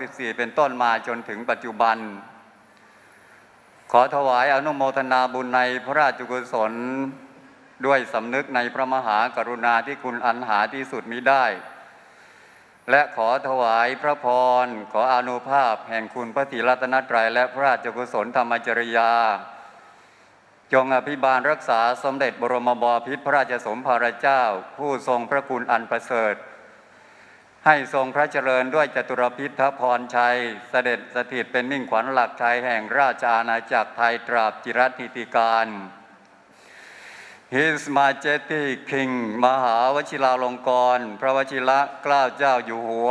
14 เป็นต้นมาจนถึงปัจจุบัน ขอถวายอนุโมทนาบุญในพระราชกุศล ด้วยสำนึกในพระมหากรุณาที่คุณอันหาที่สุดมิได้ และขอถวายพระพร ขออนุภาพแห่งคุณพระศรีรัตนตรัยและพระราชกุศลธรรมจริยา จงอภิบาลรักษาสมเด็จบรมบพิตรพระราชสมภารเจ้า ผู้ทรงพระคุณอันประเสริฐ ให้ทรงพระเจริญด้วยจตุรพิธพรชัย เสด็จสถิตเป็นมิ่งขวัญหลักชัยแห่งราชอาณาจักรไทยตราบจิรัติติการ His Majesty King มหาวชิราลงกร พระวชิระเกล้าเจ้าอยู่หัว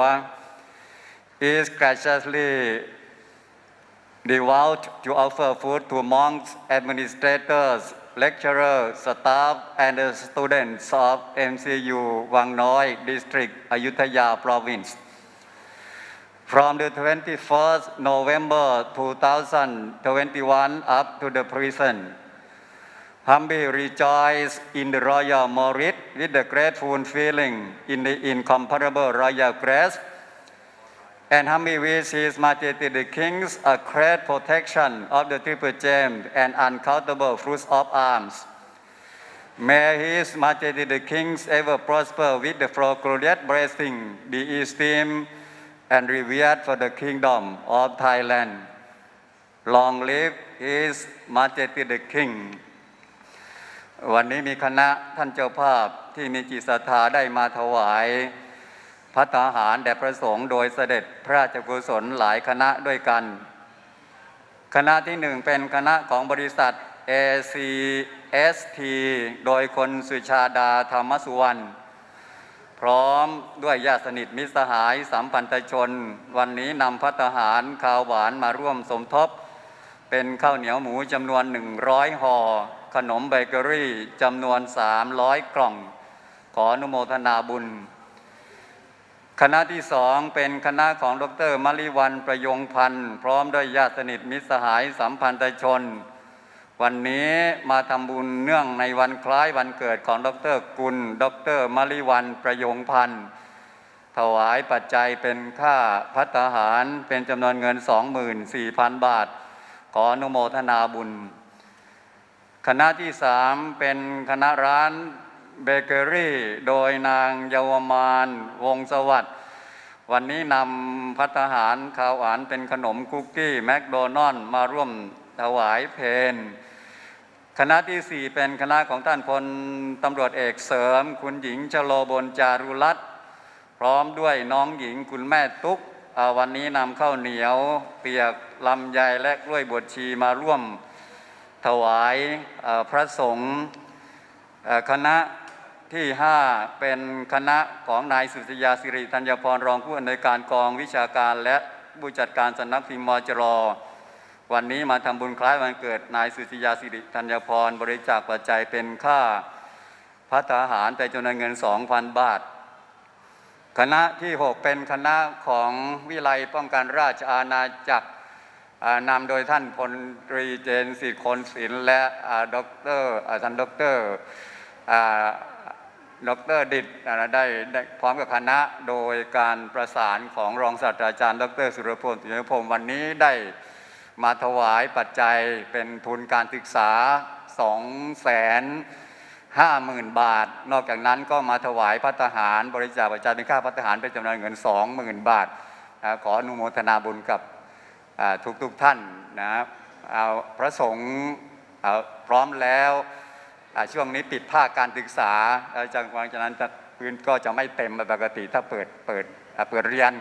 is graciously devout to offer food to monks, administrators, lecturers, staff, and students of MCU Wang Noi District, Ayutthaya Province. From the 21st November 2021 up to the present, humbly rejoice in the royal merit with the grateful feeling in the incomparable royal grace and humbly wish His Majesty the King's a great protection of the triple gem and uncountable fruits of arms. May His Majesty the King's ever prosper with the glorious blessing, be esteemed and revered for the kingdom of Thailand. Long live His Majesty the King. วันนี้มีคณะท่านเจ้าภาพที่มีจิตศรัทธาได้มาถวาย พัฒหารแด่พระสงฆ์โดยเสด็จพระราชกุศลหลายคณะด้วยกัน คณะที่หนึ่งเป็นคณะของบริษัท ACST โดยคนสุชาดาธรรมสุวรรณพร้อมด้วยญาติสนิทมิตรสหายสัมพันธชน วันนี้นำพัฒหารข้าวหวานมาร่วมสมทบ เป็นข้าวเหนียวหมูจำนวน 100ห่อขนมเบเกอรี่จำนวน 300 กล่อง ขออนุโมทนาบุญ คณะที่สองเป็นคณะของดรมริวันประยงพันธ์พร้อมด้วยญาติสนิทมิตรสหายสัมพันธชน วันนี้มาทำบุญเนื่องในวันคล้ายวันเกิดของดรกุล ดรมริวันประยงพันธ์ถวายปัจจัยเป็นค่าพัฒหารเป็นจำนวนเงิน 24,000 บาท ขออนุโมทนาบุญ คณะที่สามเป็นคณะร้าน เบเกอรี่ โดยนางเยาวมานวงสวัสดิ์วันนี้นำพัฒหารข้าวหวานเป็นขนมคุกกี้ แมคโดนัลมาร่วมถวายเพนคณะที่สี่เป็นคณะของท่านพลตำรวจเอกเสริม คุณหญิงชโลบลจารุรัตน์พร้อมด้วยน้องหญิงคุณแม่ตุ๊กวันนี้นำข้าวเหนียว เปียกลำไยและกล้วยบวชชีมาร่วมถวายพระสงฆ์คณะ ที่ 5 เป็นคณะของนายสุทยาสิริธัญพรรองผู้อำนวยการกองวิชาการและผู้จัดการสำนักพิมพ์มจรวันนี้มาทำบุญคล้ายวันเกิดนายสุทยาสิริธัญพรบริจาคปัจจัยเป็นค่าพัฒหารไปจำนวนเงิน 2,000 บาท คณะที่ 6 เป็นคณะของวิไลป้องกันราชอาณาจักรนำโดยท่านพลตรีเจนสิทธิ์คนศิลป์และด็อกเตอร์ท่านด็อกเตอร์ ดรดิษฐ์ได้ได้พร้อมกับคณะโดยการประสานของรองศาสตราจารย์ ดร สุรพลตุยพรมวันนี้ได้มาถวายปัจจัยเป็นทุนการศึกษา2แสนห้าหมื่นบาท นอกจากนั้นก็มาถวายพัฒหารบริจาคปัจจัยเป็นค่าพัฒหารเป็นจำนวนเงิน 20,000 บาท ขออนุโมทนาบุญกับทุกทุกๆท่านนะครับเอาพระสงฆ์พร้อมแล้ว ช่วงนี้ปิดภาคการศึกษาจากหลังจากนั้นพื้นก็จะไม่เต็มปกติถ้าเปิดเปิดเปิดเรียน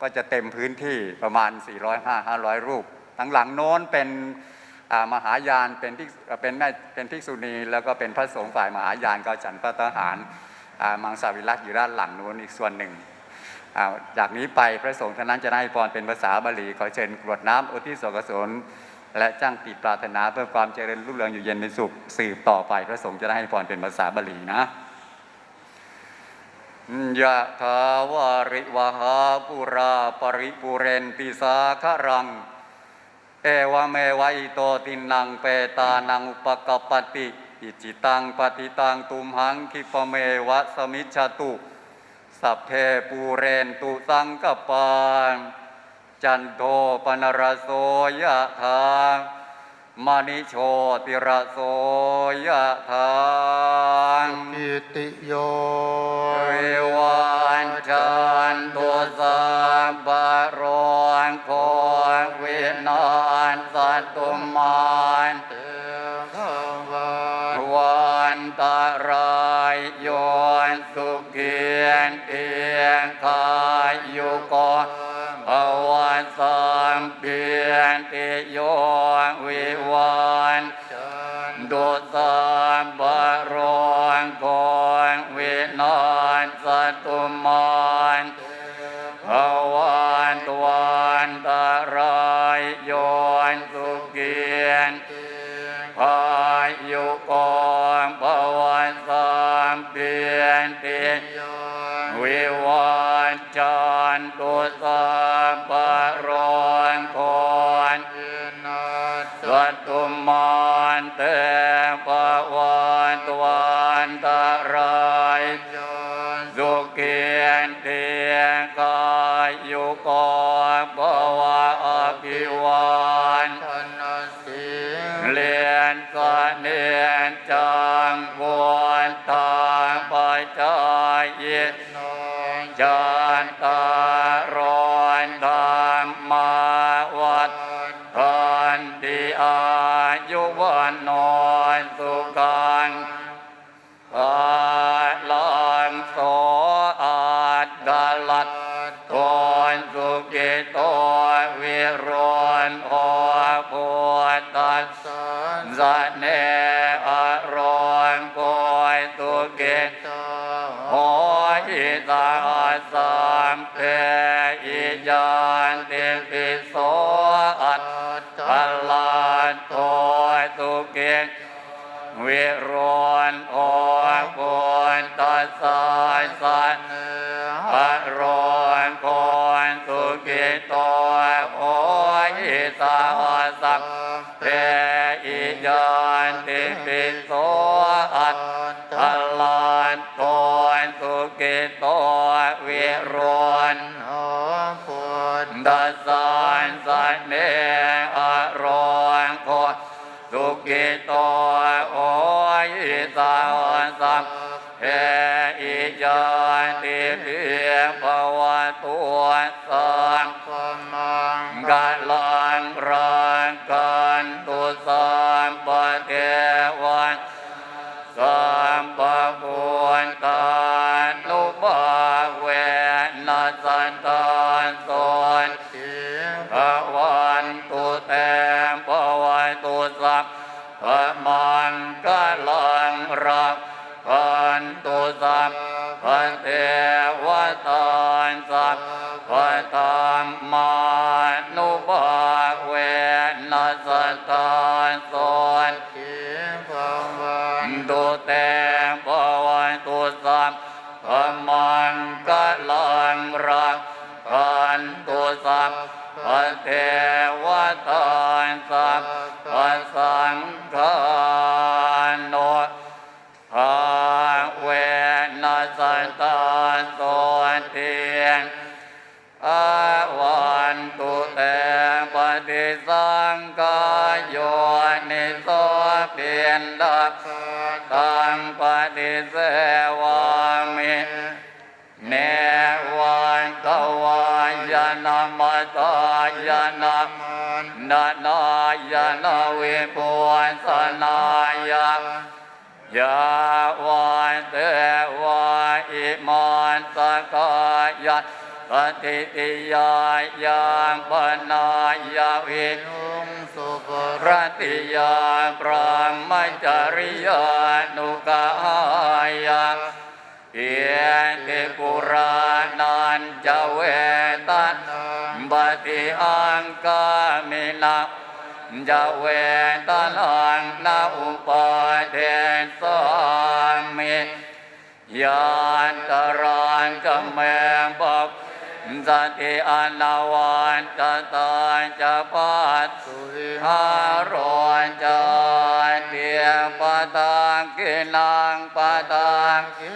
ก็จะเต็มพื้นที่ประมาณ 400 500 รูปทั้งหลังโน้นเป็นมหายานเป็นภิกษุเป็นแม่เป็นภิกษุณี แล้วก็เป็นพระสงฆ์ฝ่ายมหายานก็ฉันพระทหารมังสวิรัตอยู่ด้านหลังโน้นอีกส่วนหนึ่งจากนี้ไปพระสงฆ์ท่านนั้นจะได้พรเป็นภาษาบาลีขอเชิญกรวดน้ำอุทิศส่วนกุศล และจ้างติดปรารถนาเพื่อความเจริญรุ่งเรืองอยู่เย็นเป็นสุขสืบต่อไปพระสงฆ์จะได้ให้พรเป็นภาษาบาลีนะยะถาวาริวหาปุราปริปุเรนติสาครัง เอวเมวะอิโตตินังเปตานังอุปกปปติอิจิตังปฏิตังตุมหังคิปเมวะสมิจฉตุ สัพเพปูเรนตุสังกปาน จันโทปนรโสยะถามณิโชติระโสยะถากิติโยเรวันจันตุสัพพะโรงโควินาศสัตตุมานเตภวันวันตรายโยนสุขียนเตียงคายยุกภ งวิวันดุสัมบรองกองวินาศสัตตุมานภวันตวันตรายยนสุเตียงพายุกองภวันสามเพียนติโยวิวันจันตุส เตภวันตวันตรายโยนสุเกียนเตียงกายยุกองภวะอภิวันธนสิงเลียนสะเนียนจังวนทางปัจจายยินจันตา วิโรนโอปุตตัสสะสันเนอรอนโกนสุกิโตโออิตาสัพเพอิยันติปิโสอัตตลานโตสุกิโตวิโร สัพเพอิยันติปิภวะตัวสังปมังกาลังรังกันตุสัมปะเทวันสัมปะปุญตานุบาเวนัสสันตานสนเสียงภวันตุเตมภวันตุสัพพมังกาลังรักพั นตุสัพพะเทวตานสัพพะตามมานุภาเวนัสตานสนเสียงปวันตุเตมภวันตุสัพพมังกาลังรักพันตุสัพพะเทวตานสัพพะสั นนายนวิปุวันสนายยาวันเตวาอิมานสกายาปฏิติยายังปนายาวิยุงสุปรติยาปรามจริยานุกายาเอียติปุรานันจะ เวตันบติอังกามินาจะเวตานังนาอุปเทนสามิยานตรานจะแมงบอกสติอันาวันจะตาจะปัสสุวิหารอนจเดียปตังกินังปตังกิ